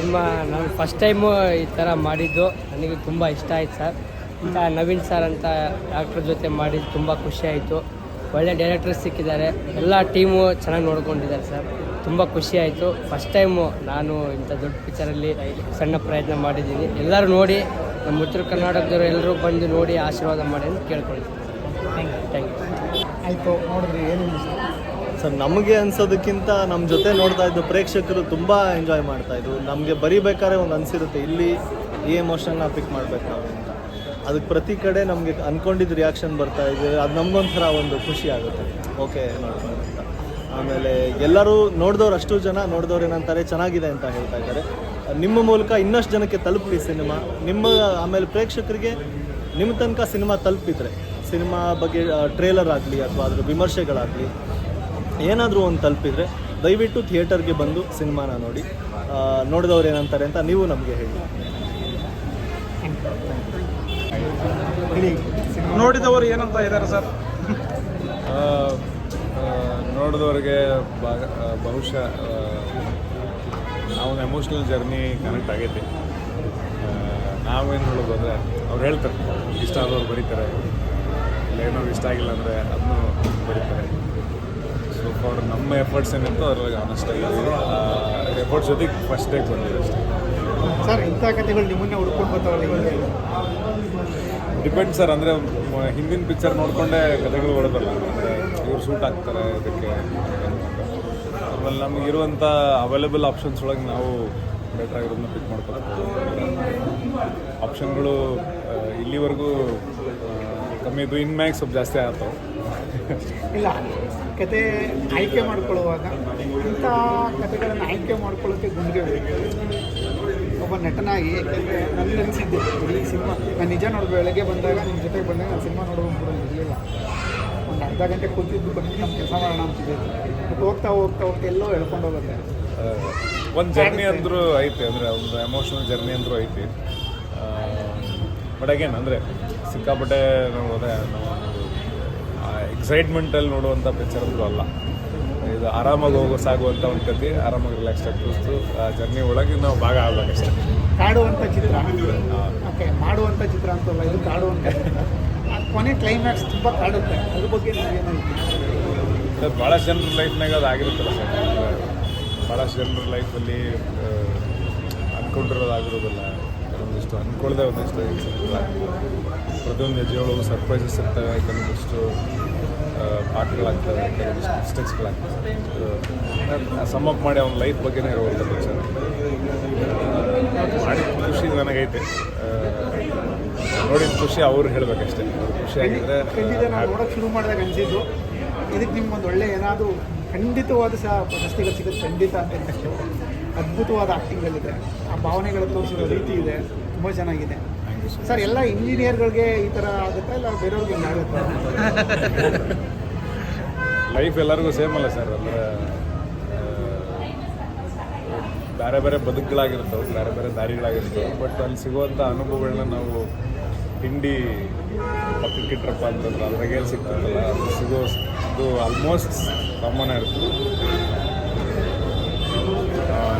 Cinema ನಾನು first time ಈ ಥರ ಮಾಡಿದ್ದು. ನನಗೆ ತುಂಬ ಇಷ್ಟ ಆಯ್ತು ಸರ್. ಇಂಥ ನವೀನ್ ಸರ್ ಅಂತ ಡಾಕ್ಟ್ರ್ ಜೊತೆ ಮಾಡಿದ್ದು ತುಂಬ ಖುಷಿ ಆಯಿತು. ಒಳ್ಳೆ ಡೈರೆಕ್ಟರ್ ಸಿಕ್ಕಿದ್ದಾರೆ. ಎಲ್ಲ ಟೀಮು ಚೆನ್ನಾಗಿ ನೋಡ್ಕೊಂಡಿದ್ದಾರೆ ಸರ್. ತುಂಬ ಖುಷಿ ಆಯಿತು. ಫಸ್ಟ್ ಟೈಮು ನಾನು ಇಂಥ ದೊಡ್ಡ ಪಿಕ್ಚರಲ್ಲಿ ಸಣ್ಣ ಪ್ರಯತ್ನ ಮಾಡಿದ್ದೀನಿ. ಎಲ್ಲರೂ ನೋಡಿ ನಮ್ಮ ಉತ್ತರ ಕರ್ನಾಟಕದವರು ಎಲ್ಲರೂ ಬಂದು ನೋಡಿ ಆಶೀರ್ವಾದ ಮಾಡಿ ಅಂತ ಕೇಳ್ಕೊಳ್ತೀನಿ. ಥ್ಯಾಂಕ್ ಯು ಆಯಿತು ನೋಡಿದ್ರಿ ಏನು ಸರ್, ನಮಗೆ ಅನ್ಸೋದಕ್ಕಿಂತ ನಮ್ಮ ಜೊತೆ ನೋಡ್ತಾ ಇದ್ದು ಪ್ರೇಕ್ಷಕರು ತುಂಬ ಎಂಜಾಯ್ ಮಾಡ್ತಾ ಇದ್ರು. ನಮಗೆ ಬರಿಬೇಕಾದ್ರೆ ಒಂದು ಅನಿಸಿರುತ್ತೆ, ಇಲ್ಲಿ ಈ ಎಮೋಷನ್ನ ಪಿಕ್ ಮಾಡ್ಬೇಕು ನಾವು ಅಂತ. ಅದಕ್ಕೆ ಪ್ರತಿ ಕಡೆ ನಮಗೆ ಅನ್ಕೊಂಡಿದ್ದು ರಿಯಾಕ್ಷನ್ ಬರ್ತಾ ಇದೆ, ಅದು ನಮಗೊಂಥರ ಒಂದು ಖುಷಿ ಆಗುತ್ತೆ. ಓಕೆ ನೋಡ್ಕೊಂಡು ಅಂತ. ಆಮೇಲೆ ಎಲ್ಲರೂ ನೋಡಿದವ್ರು ಅಷ್ಟು ಜನ, ನೋಡಿದವ್ರು ಏನಂತಾರೆ, ಚೆನ್ನಾಗಿದೆ ಅಂತ ಹೇಳ್ತಾ ಇದ್ದಾರೆ. ನಿಮ್ಮ ಮೂಲಕ ಇನ್ನಷ್ಟು ಜನಕ್ಕೆ ತಲುಪಲಿ ಸಿನಿಮಾ. ನಿಮ್ಮ, ಆಮೇಲೆ ಪ್ರೇಕ್ಷಕರಿಗೆ ನಿಮ್ಮ ತನಕ ಸಿನಿಮಾ ತಲುಪಿದ್ರೆ, ಸಿನಿಮಾ ಬಗ್ಗೆ ಟ್ರೇಲರ್ ಆಗಲಿ ಅಥವಾ ಅದರ ವಿಮರ್ಶೆಗಳಾಗಲಿ ಏನಾದರೂ ಒಂದು ತಲುಪಿದರೆ ದಯವಿಟ್ಟು ಥಿಯೇಟರ್ಗೆ ಬಂದು ಸಿನಿಮಾನ ನೋಡಿ. ನೋಡಿದವ್ರು ಏನಂತಾರೆ ಅಂತ ನೀವು ನಮಗೆ ಹೇಳಿ. ನೋಡಿದವರು ಏನಂತ ಇದ್ದಾರೆ ಸರ್? ನೋಡಿದವ್ರಿಗೆ ಬಹುಶಃ ನಾವು ಎಮೋಷ್ನಲ್ ಜರ್ನಿ ಕನೆಕ್ಟ್ ಆಗೈತಿ. ನಾವೇನು ಹೇಳೋದು ಅಂದರೆ ಅವ್ರು ಹೇಳ್ತಾರೆ ಇಷ್ಟ ಆದವ್ರು ಬರೀತಾರೆ. ಇಲ್ಲ ಏನೋ ಇಷ್ಟ ಆಗಿಲ್ಲ ಅಂದರೆ ಅದನ್ನು ಬರೀತಾರೆ. ಸೊ ಫಾರ್ ನಮ್ಮ ಎಫರ್ಟ್ಸ್ ಏನಿತ್ತು ಅದ್ರಾಗ ಆನೆಸ್ಟ್ ಆಗಿದ್ದೀವಿ ಎಫರ್ಟ್ಸ್ ಜೊತೆಗೆ ಫಸ್ಟ್ ಡೇ ಬಂದಿದೆ ಅಷ್ಟೇ. ಸರ್ ಇಂಥ ಕಥೆಗಳು ನಿಮ್ಮನ್ನೇ ಹುಡ್ಕೊಂಡು ಬರ್ತಾವಲ್ಲ ಹಿಂಗೆ ಡಿಪೆಂಡ್ ಸರ್ ಅಂದರೆ ಹಿಂದಿನ ಪಿಕ್ಚರ್ ನೋಡಿಕೊಂಡೇ ಕಥೆಗಳು ಹೊಡೆದಲ್ಲ ಅಂದರೆ ಇವ್ರು ಸೂಟ್ ಆಗ್ತಾರೆ ಇದಕ್ಕೆ ಆಮೇಲೆ ನಮಗಿರುವಂಥ ಅವೈಲೇಬಲ್ ಆಪ್ಷನ್ಸ್ ಒಳಗೆ ನಾವು ಬೆಟರ್ ಆಗಿರೋದನ್ನ ಪಿಕ್ ಮಾಡ್ಕೊಳ್ತೀವಿ. ಆಪ್ಷನ್ಗಳು ಇಲ್ಲಿವರೆಗೂ ಕಮ್ಮಿ ಕಮ್ಮಿ ಇದ್ದು ಇನ್ಮ್ಯಾಗ ಸ್ವಲ್ಪ ಜಾಸ್ತಿ ಆಗ್ತಾವೆ ಇಲ್ಲ ಕತೆ ಆಯ್ಕೆ ಮಾಡ್ಕೊಳ್ಳುವಾಗ ಇಂಥ ಕತೆಗಳನ್ನು ಆಯ್ಕೆ ಮಾಡ್ಕೊಳ್ಳೋಕ್ಕೆ ಗುಂಡಿಗೆ ಒಬ್ಬ ನಟನಾಗಿ ಯಾಕೆಂದರೆ ನನಗೆ ಅನಿಸಿದ್ದೆ ಈ ಸಿನಿಮಾ ನಾನು ನಿಜ ನೋಡುವ ಬೆಳಗ್ಗೆ ಬಂದಾಗ ನಿಮ್ಮ ಜೊತೆಗೆ ಬಂದಾಗ ನಾನು ಸಿನಿಮಾ ನೋಡೋದು ಇರಲಿಲ್ಲ. ಒಂದು ಅರ್ಧ ಗಂಟೆ ಕೂತಿದ್ದು ಬಂದು ನಮ್ಮ ಕೆಲಸ ಮಾಡೋಣ ಅಂತಿದ್ದೆ. ಬಟ್ ಹೋಗ್ತಾ ಹೋಗ್ತಾ ಹೋಗ್ತಾ ಎಲ್ಲೋ ಎಳ್ಕೊಂಡು ಹೋಗುತ್ತೆ. ಒಂದು ಜರ್ನಿ ಅಂದರೂ ಐತೆ ಅಂದರೆ ಒಂದು ಎಮೋಷನಲ್ ಜರ್ನಿ ಅಂದರೂ ಐತಿ. ಬಟ್ ಅಗೇನ್ ಅಂದರೆ ಸಿಕ್ಕಾಪಟ್ಟೆ ನಾವು ನಾವು ಎಕ್ಸೈಟ್ಮೆಂಟಲ್ಲಿ ನೋಡುವಂಥ ಪಿಕ್ಚರ್ ಅಂತೂ ಅಲ್ಲ. ಇದು ಆರಾಮಾಗಿ ಹೋಗೋ ಸಾಗುವಂಥ ಒಂದು ಕತೆ ಆರಾಮಾಗಿ ರಿಲ್ಯಾಕ್ಸ್ ಆಗಿ ಕೂಸ್ತು ಆ ಜರ್ನಿ ಒಳಗೆ ನಾವು ಭಾಗ ಆಗ್ಬೇಕಷ್ಟೇ ಕಾಡುವಂಥ ಚಿತ್ರ. ಓಕೆ ಮಾಡುವಂಥ ಚಿತ್ರ ಅಂತಲ್ಲ ಇದು ಕಾಡುವಂಥ ಕೊನೆ ಕ್ಲೈಮ್ಯಾಕ್ಸ್ ತುಂಬ ಕಾಡುತ್ತೆ. ಅದ್ರ ಬಗ್ಗೆ ಸರ್ ಭಾಳಷ್ಟು ಜನರ ಲೈಫ್ನಾಗ ಅದು ಆಗಿರುತ್ತಲ್ಲ ಸರ್. ಭಾಳ ಭಾಳಷ್ಟು ಜನರ ಲೈಫಲ್ಲಿ ಅಂದ್ಕೊಂಡಿರೋದು ಆಗಿರೋದಿಲ್ಲ. ಒಂದಿಷ್ಟು ಅಂದ್ಕೊಳ್ಳದೆ ಒಂದಿಷ್ಟು ಪ್ರತಿಯೊಂದು ಹೆಜ್ಜೆಯೊಳಗೂ ಸರ್ಪ್ರೈಸಸ್ ಇರ್ತವೆ ಕೆಲವೊಂದಿಷ್ಟು ಪಾಠಗಳಾಗ್ತವೆ ಕೆಲವೊಂದಿಷ್ಟು ಮಿಸ್ಟೇಕ್ಸ್ಗಳಾಗ್ತವೆ ಸಮ್ ಅಪ್ ಮಾಡಿ ಅವ್ನ ಲೈಫ್ ಬಗ್ಗೆನೇ ಇರುವಂಥ ಪಿಕ್ಚರ್ ಮಾಡಿದ ಖುಷಿ ನನಗೈತೆ. ನೋಡಿದ ಖುಷಿ ಅವ್ರು ಹೇಳಬೇಕಷ್ಟೇ. ಖುಷಿ ಖುಷಿಯಾಗಿದ್ದರೆ ನೋಡೋಕೆ ಶುರು ಮಾಡಿದಾಗ ಅನಿಸಿದ್ದು ಇದಕ್ಕೆ ನಿಮ್ಗೆ ಒಂದು ಒಳ್ಳೆ ಏನಾದರೂ ಖಂಡಿತವಾದ ಸಹ ಪ್ರಶಸ್ತಿಗಳು ಸಿಗುತ್ತೆ ಖಂಡಿತ ಅಂತ ಅದ್ಭುತವಾದ ಆ್ಯಕ್ಟಿಂಗಲ್ಲಿದೆ ಆ ಭಾವನೆಗಳ ತೋರಿಸಿರೋ ರೀತಿ ಇದೆ. ತುಂಬ ಚೆನ್ನಾಗಿದೆ. ಸರ್ ಎಲ್ಲ ಇಂಜಿನಿಯರ್ಗಳಿಗೆ ಈ ಥರ ಆಗುತ್ತಾ ಇಲ್ಲ ಬೇರೆಯವ್ರಿಗೆ ಲೈಫ್ ಎಲ್ಲರಿಗೂ ಸೇಮ್ ಅಲ್ಲ ಸರ್ ಅಂದರೆ ಬೇರೆ ಬೇರೆ ಬದುಕುಗಳಾಗಿರ್ತವೆ ಬೇರೆ ಬೇರೆ ದಾರಿಗಳಾಗಿರ್ತವೆ ಬಟ್ ಅಲ್ಲಿ ಸಿಗುವಂಥ ಅನುಭವಗಳನ್ನ ನಾವು ತಿಂಡಿ ಪಕ್ಕಕ್ಕಿಟ್ರಪ್ಪ ಅಂತಂದ್ರೆ ಅದ್ರಾಗೆ ಸಿಗ್ತದಲ್ಲ? ಅದು ಸಿಗೋ ಇದು ಆಲ್ಮೋಸ್ಟ್ ಕಾಮನ್ ಇರ್ತದೆ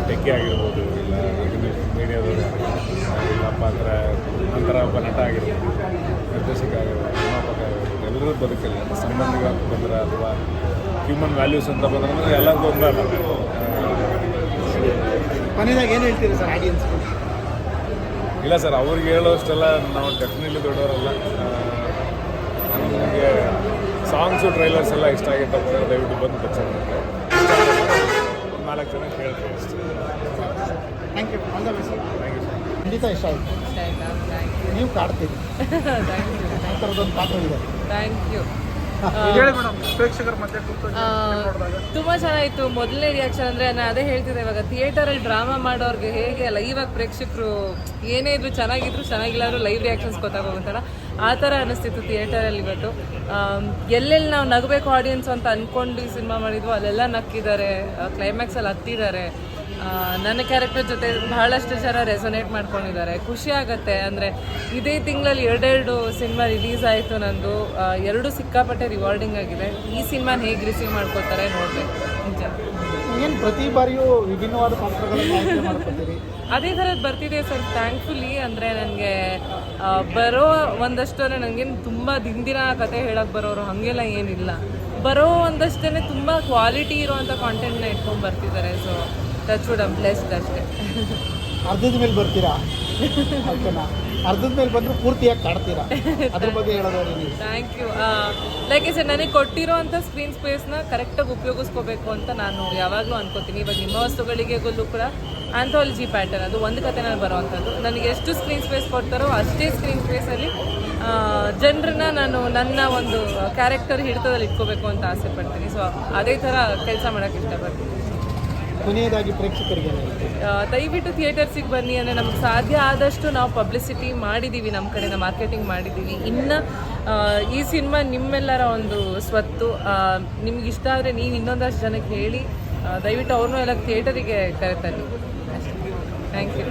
ಟೆಕ್ಕಿ ಆಗಿರ್ಬೋದು, ಇಲ್ಲ ಮೀಡಿಯಾ ನಂತರ ಒಬ್ಬ ನಟ ಆಗಿರ್ಬೋದು ನಿರ್ದೇಶಕ ಆಗಿರ್ಬೋದು ನಿರ್ಮಾಪಕ ಆಗಿರ್ಬೋದು ಎಲ್ಲರೂ ಬದುಕಲ್ಲ ಸಂಬಂಧಿಗಳ ಬಂದ್ರೆ ಅಥವಾ ಹ್ಯೂಮನ್ ವ್ಯಾಲ್ಯೂಸ್ ಅಂತ ಬಂದ್ರೆ ಎಲ್ಲರಿಗೂ ಒಂದೇ ಅಲ್ಲ. ಮನೆಯಾಗ ಏನು ಹೇಳ್ತೀರಿ ಸರ್ ಆಡಿಯನ್ಸ್ ಇಲ್ಲ ಸರ್ ಅವ್ರಿಗೆ ಹೇಳೋಷ್ಟೆಲ್ಲ ನಾವು ಡೆಫಿನೆಟ್ಲಿ ದೊಡ್ಡವರಲ್ಲ. ನಮಗೆ ಸಾಂಗ್ಸು ಟ್ರೈಲರ್ಸ್ ಎಲ್ಲ ಇಷ್ಟ ಆಗಿತ್ತಪ್ಪ ದಯವಿಟ್ಟು ಬಂದು ಒಂದು ನಾಲ್ಕು ಜನ ಕೇಳ್ತೀವಿ ಅಷ್ಟೇ. Thank you thank you sir ಖಂಡಿತ ಇಷ್ಟ ಆಯಿತು. ನೀವು ಕಾಡ್ತೀರಿ. ಆ ಥರದೊಂದು ಪಾತ್ರ ಇದೆ ಥ್ಯಾಂಕ್ ಯು ಹೇಳಿ ಮೇಡಮ್ ಪ್ರೇಕ್ಷಕರ ಮಧ್ಯೆ ಕೂತು ನೋಡಿದಾಗ. ತುಂಬ ಚೆನ್ನಾಗಿತ್ತು. ಮೊದಲನೇ ರಿಯಾಕ್ಷನ್ ಅಂದ್ರೆ ನಾನು ಅದೇ ಹೇಳ್ತಿದ್ದೆ ಇವಾಗ ಥಿಯೇಟರಲ್ಲಿ ಡ್ರಾಮಾ ಮಾಡೋರ್ಗೆ ಹೇಗೆ ಲೈವಾಗಿ ಪ್ರೇಕ್ಷಕರು ಏನೇ ಇದ್ರು ಚೆನ್ನಾಗಿದ್ರು ಚೆನ್ನಾಗಿಲ್ಲಾದ್ರು ಲೈವ್ ರಿಯಾಕ್ಷನ್ಸ್ ಗೊತ್ತಾಗೋಗುತ್ತಲ್ಲ? ಆ ಥರ ಥಿಯೇಟರ್ ಥಿಯೇಟರಲ್ಲಿ ಇವತ್ತು. ಆಮ್, ಎಲ್ಲೆಲ್ಲಿ ನಾವು ನಗಬೇಕು ಆಡಿಯನ್ಸ್ ಅಂತ ಅನ್ಕೊಂಡು ಸಿನಿಮಾ ಮಾಡಿದ್ವು ಅಲ್ಲೆಲ್ಲ ನಕ್ಕಿದ್ದಾರೆ ಕ್ಲೈಮ್ಯಾಕ್ಸಲ್ಲಿ ಹತ್ತಿದ್ದಾರೆ. ಆ, ನನ್ನ ಕ್ಯಾರೆಕ್ಟರ್ ಜೊತೆ ಬಹಳಷ್ಟು ಜನ ರೆಸೊನೇಟ್ ಮಾಡ್ಕೊಂಡಿದ್ದಾರೆ. ಖುಷಿ ಆಗುತ್ತೆ. ಅಂದರೆ ಇದೇ ತಿಂಗಳಲ್ಲಿ ಎರಡೆರಡು ಸಿನಿಮಾ ರಿಲೀಸ್ ಆಯಿತು ನಂದು. ಎರಡು ಸಿಕ್ಕಾಪಟ್ಟೆ ರಿವಾರ್ಡಿಂಗ್ ಆಗಿದೆ. ಈ ಸಿನಿಮಾನ ಹೇಗೆ ರಿಸೀವ್ ಮಾಡ್ಕೋತಾರೆ ನೋಡಬೇಕು. ನಿಜ. ಏನು ಪ್ರತಿ ಬಾರಿಯೂ ವಿಭಿನ್ನವಾದ ಅದೇ ಥರದ್ದು ಬರ್ತಿದೆ ಸರ್. ಥ್ಯಾಂಕ್ಫುಲಿ ಅಂದರೆ ನನಗೆ ಬರೋ ಒಂದಷ್ಟು ನನಗೇನು ತುಂಬ ದಿನ ಕತೆ ಹೇಳಕ್ಕೆ ಬರೋರು ಹಾಗೆಲ್ಲ ಏನಿಲ್ಲ. ಬರೋ ಒಂದಷ್ಟೇ ತುಂಬ ಕ್ವಾಲಿಟಿ ಇರುವಂಥ ಕಾಂಟೆಂಟ್ನ ಇಟ್ಕೊಂಡು ಬರ್ತಿದ್ದಾರೆ. So touch wood um blessed ಅಷ್ಟೇ. ಅರ್ಧದ ಮೇಲೆ ಬರ್ತೀರಾ? ಓಕೆನಾ ಅರ್ಧದ ಮೇಲೆ ಬಂದರೂ ಪೂರ್ತಿಯಾಗಿ ಕಾಡ್ತೀರಾ? ಅದ್ರ ಬಗ್ಗೆ ಹೇಳೋದಾದ್ರೆ ನೀವು. ಥ್ಯಾಂಕ್ ಯು ಲೈಕ್ ಸರ್ ನನಗೆ ಕೊಟ್ಟಿರೋಂಥ ಸ್ಕ್ರೀನ್ ಸ್ಪೇಸ್ನ ಕರೆಕ್ಟಾಗಿ ಉಪಯೋಗಿಸ್ಕೋಬೇಕು ಅಂತ ನಾನು ಯಾವಾಗಲೂ ಅನ್ಕೋತೀನಿ. ಇವಾಗ ನಿಮ್ಮ ವಸ್ತುಗಳಿಗೆ ಕೂಡ ಆಂಥಾಲಜಿ ಪ್ಯಾಟರ್ನ್ ಅದು ಒಂದು ಕಥೆನಲ್ಲಿ ಬರುವಂಥದ್ದು. ನನಗೆ ಎಷ್ಟು ಸ್ಕ್ರೀನ್ ಸ್ಪೇಸ್ ಕೊಡ್ತಾರೋ ಅಷ್ಟೇ ಸ್ಕ್ರೀನ್ ಸ್ಪೇಸಲ್ಲಿ ಜನರನ್ನ ನಾನು ನನ್ನ ಒಂದು ಕ್ಯಾರೆಕ್ಟರ್ ಹಿಡಿತದಲ್ಲಿ ಇಟ್ಕೋಬೇಕು ಅಂತ ಆಸೆ ಪಡ್ತೀನಿ ಸೊ ಅದೇ ಥರ ಕೆಲಸ ಮಾಡೋಕ್ಕೆ ಇಷ್ಟಪಡ್ತೀನಿ. ಕೊನೆಯದಾಗಿ ಪ್ರೇಕ್ಷಕರಿಗೆ ದಯವಿಟ್ಟು ಥಿಯೇಟರ್ಸಿಗೆ ಬನ್ನಿ ಅಂದರೆ ನಮ್ಗೆ ಸಾಧ್ಯ ಆದಷ್ಟು ನಾವು ಪಬ್ಲಿಸಿಟಿ ಮಾಡಿದ್ದೀವಿ ನಮ್ಮ ಕಡೆಯಿಂದ ಮಾರ್ಕೆಟಿಂಗ್ ಮಾಡಿದ್ದೀವಿ ಇನ್ನು ಈ ಸಿನಿಮಾ ನಿಮ್ಮೆಲ್ಲರ ಒಂದು ಸ್ವತ್ತು. ನಿಮ್ಗೆ ಇಷ್ಟ ಆದರೆ ನೀವು ಇನ್ನೊಂದಷ್ಟು ಜನಕ್ಕೆ ಹೇಳಿ. ದಯವಿಟ್ಟು ಅವ್ರನ್ನೂ ಎಲ್ಲ ಥಿಯೇಟರಿಗೆ ಕರೆತನ್ನಿ. Thank you